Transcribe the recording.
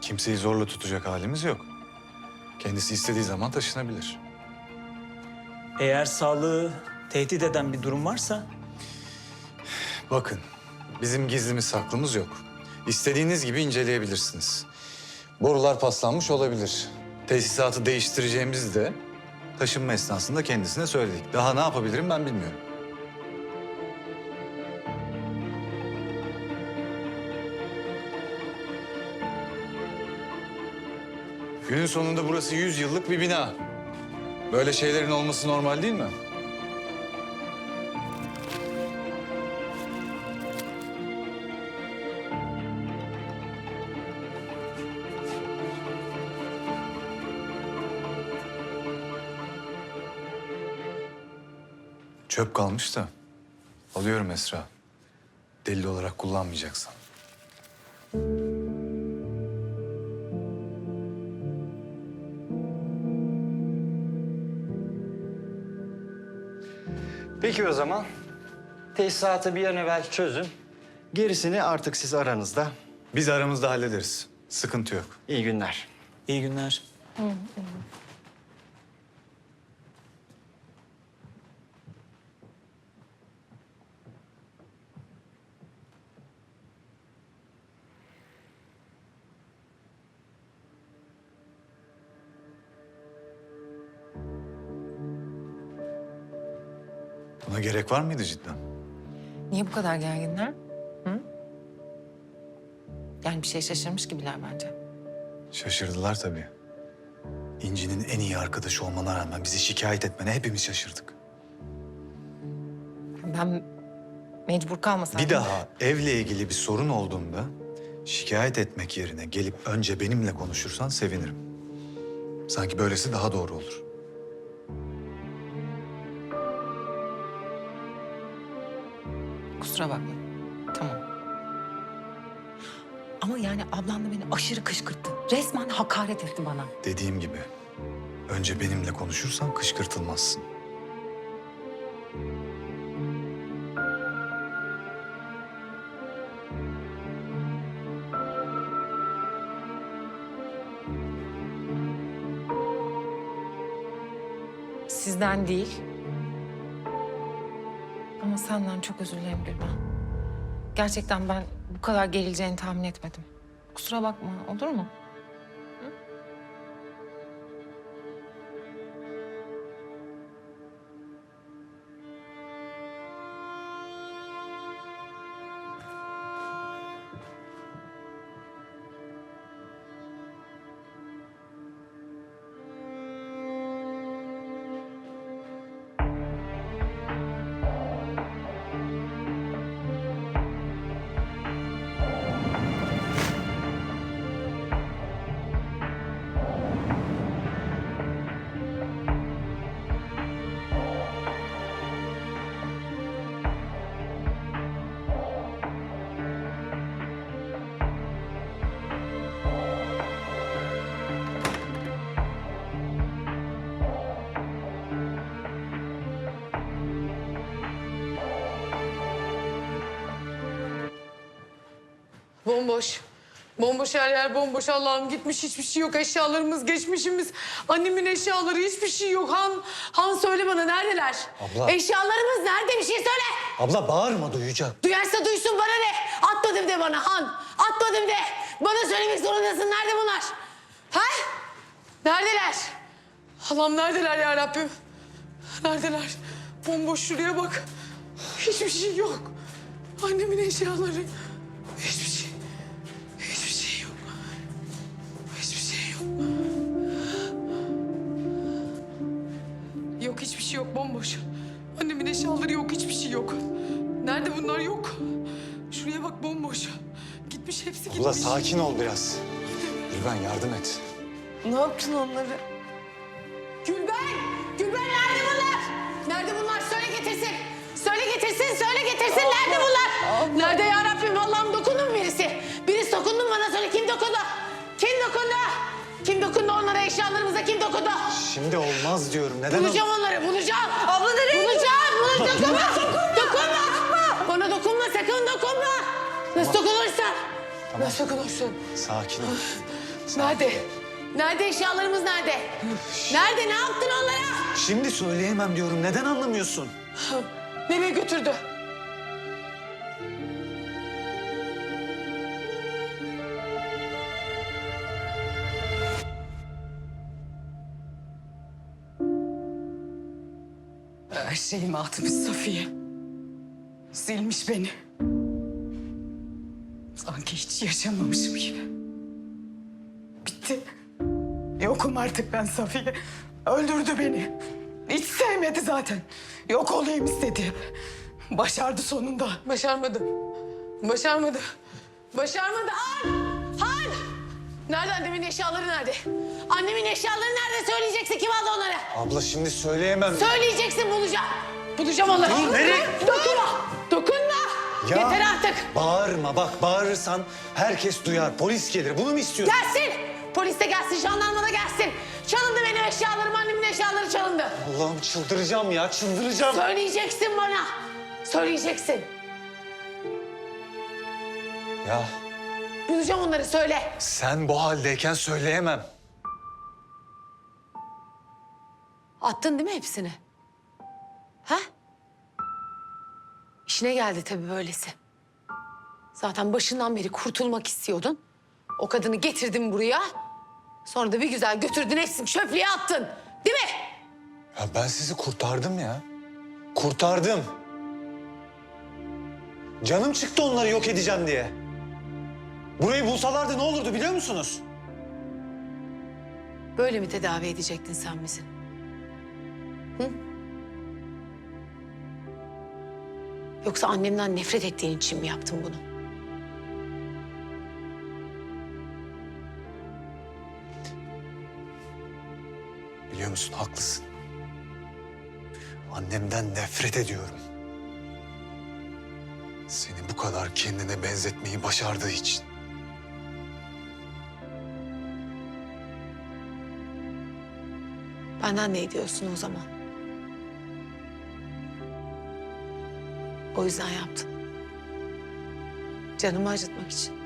Kimseyi zorla tutacak halimiz yok. Kendisi istediği zaman taşınabilir. Eğer sağlığı tehdit eden bir durum varsa Bakın, bizim gizlimiz saklımız yok. İstediğiniz gibi inceleyebilirsiniz. Borular paslanmış olabilir. Tesisatı değiştireceğimizi de taşınma esnasında kendisine söyledik. Daha ne yapabilirim ben bilmiyorum. Günün sonunda burası 100 yıllık bir bina. Böyle şeylerin olması normal değil mi? Çöp kalmış da. Alıyorum Esra. Delil olarak kullanmayacaksan. Peki o zaman tesisatı bir an evvel çözün. Gerisini artık siz aranızda. Biz aramızda hallederiz. Sıkıntı yok. İyi günler. iyi günler. Buna gerek var mıydı cidden? Niye bu kadar gerginler? Hı? Yani bir şey şaşırmış gibiler bence. Şaşırdılar tabii. İnci'nin en iyi arkadaşı olmana rağmen bizi şikayet etmene hepimiz şaşırdık. Ben mecbur kalmasaydım... Bir daha evle ilgili bir sorun olduğunda şikayet etmek yerine gelip önce benimle konuşursan sevinirim. Sanki böylesi daha doğru olur. Kusura bakma. Tamam. Ama yani ablan da beni aşırı kışkırttı. Resmen hakaret etti bana. Dediğim gibi önce benimle konuşursan kışkırtılmazsın. Sizden değil. Ama senden çok özür dilerim Gülben. Gerçekten ben bu kadar gerileceğini tahmin etmedim. Kusura bakma olur mu? Bomboş. Bomboş her yer bomboş Allah'ım gitmiş hiçbir şey yok eşyalarımız geçmişimiz annemin eşyaları hiçbir şey yok Han Han söyle bana neredeler? Abla. Eşyalarımız nerede bir şey söyle. Abla bağırma duyacak. Duyarsa duysun bana ne? Atmadım de bana Han atmadım de. Bana söylemek zorundasın nerede bunlar? Ha? Neredeler? Allah'ım neredeler ya Rabbim? Neredeler? Bomboş şuraya bak. Hiçbir şey yok. Annemin eşyaları. Yok. Hiçbir şey yok bomboş. Annemin eşyaları yok hiçbir şey yok. Nerede bunlar yok. Şuraya bak bomboş. Gitmiş hepsi gitmiş. Abla sakin ol biraz. Gülben yardım et. Ne yaptın onları? Gülben! Gülben nerede bunlar? Nerede bunlar? Söyle getirsin. Söyle getirsin, söyle getirsin. Nerede bunlar? Nerede ya Rabbim? Allah'ım dokundu mu birisi? Birisi dokundu mu bana söyle. Kim dokundu? Kim dokundu? Eşyalarımıza? Kim dokundu? Şimdi olmaz diyorum. Neden? Bulacağım onları, bulacağım. Abla nereye? Bulacağım, bulacağım. Dokunma, dokunma. Bana dokunma, sakın dokunma. Nasıl dokunursan. Nasıl dokunursan. Sakin ol. Nerede? Nerede eşyalarımız nerede? Nerede? Ne yaptın onlara? Şimdi söyleyemem diyorum. Neden anlamıyorsun? Nereye götürdü? Her şeyimi atmış Safiye. Silmiş beni. Sanki hiç yaşamamışım gibi. Bitti. Yokum artık ben Safiye. Öldürdü beni. Hiç sevmedi zaten. Yok olayım istedi. Başardı sonunda. Başarmadı. Başarmadı. Başarmadı. Han! Nerede annemin eşyaları nerede? Annemin eşyaları nerede söyleyeceksin? Kim aldı onları? Abla şimdi söyleyemem. Söyleyeceksin bulacağım. Bulacağım onları. Dur, nereye? Dokunma. Dokunma. Ya. Yeter artık. Bağırma bak bağırırsan herkes duyar. Polis gelir. Bunu mu istiyorsun? Gelsin. Polis de gelsin, jandarma da gelsin. Çalındı benim eşyalarım, annemin eşyaları çalındı. Allah'ım çıldıracağım ya çıldıracağım. Söyleyeceksin bana. Söyleyeceksin. Ya Bulacağım onları söyle. sen bu haldeyken söyleyemem. Attın değil mi hepsini? Ha? İşine geldi tabii böylesi. Zaten başından beri kurtulmak istiyordun. O kadını getirdin buraya. Sonra da bir güzel götürdün hepsini çöplüğe attın. Değil mi? Ya ben sizi kurtardım ya. Kurtardım. Canım çıktı onları yok edeceğim diye. Burayı bulsalardı ne olurdu biliyor musunuz? Böyle mi tedavi edecektin sen bizi? Hı? Yoksa annemden nefret ettiğin için mi yaptın bunu? Biliyor musun haklısın. Annemden nefret ediyorum. Seni bu kadar kendine benzetmeyi başardığı için. Benden ne ediyorsun o zaman? O yüzden yaptın. Canımı acıtmak için.